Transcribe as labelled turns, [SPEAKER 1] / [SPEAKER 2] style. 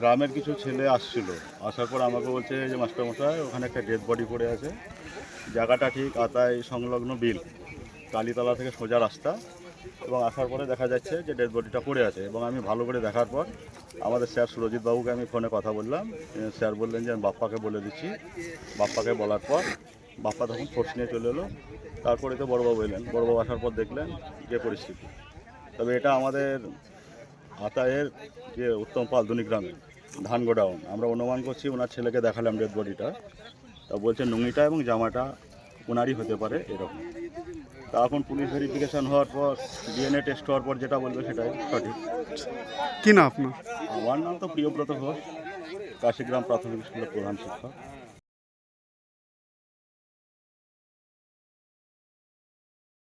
[SPEAKER 1] গ্রামের কিছু ছেলে আসছিল। আসার পর আমাকে বলছে যে মাস্টারমশাই ওখানে একটা ডেড বডি পড়ে আছে। জায়গাটা ঠিক আতাই সংলগ্ন বিল, কালীতলা থেকে সোজা রাস্তা। এবং আসার পরে দেখা যাচ্ছে যে ডেড বডিটা পড়ে আছে। এবং আমি ভালো করে দেখার পর, আমাদের স্যার সুরজিৎ বাবুকে আমি ফোনে কথা বললাম। স্যার বললেন যে, আমি বাপ্পাকে বলে দিচ্ছি। বাপ্পাকে বলার পর, বাপ্পা তখন ফোর্স নিয়ে চলে এলো। তারপরে তো বড়বাবু এলেন। বড়বাবু আসার পর দেখলেন যে, পরিস্থিতি। তবে এটা আমাদের আতায়ের যে উত্তম পাল গ্রামে ধান গোডাউন আমরা অনুমান করছি ওনার ছেলেকে দেখালাম ডেড বডিটা। তা বলছে নুঙ্গিটা এবং জামাটা ওনারই হতে পারে এরকম। তা এখন পুলিশ ভেরিফিকেশন হওয়ার পর ডিএনএ টেস্ট হওয়ার পর যেটা বলবে সেটাই সঠিক।
[SPEAKER 2] কি না আপনার?
[SPEAKER 1] আমার নাম তো প্রিয়ব্রত ঘোষ কাশিগ্রাম প্রাথমিক স্কুলের প্রধান শিক্ষক।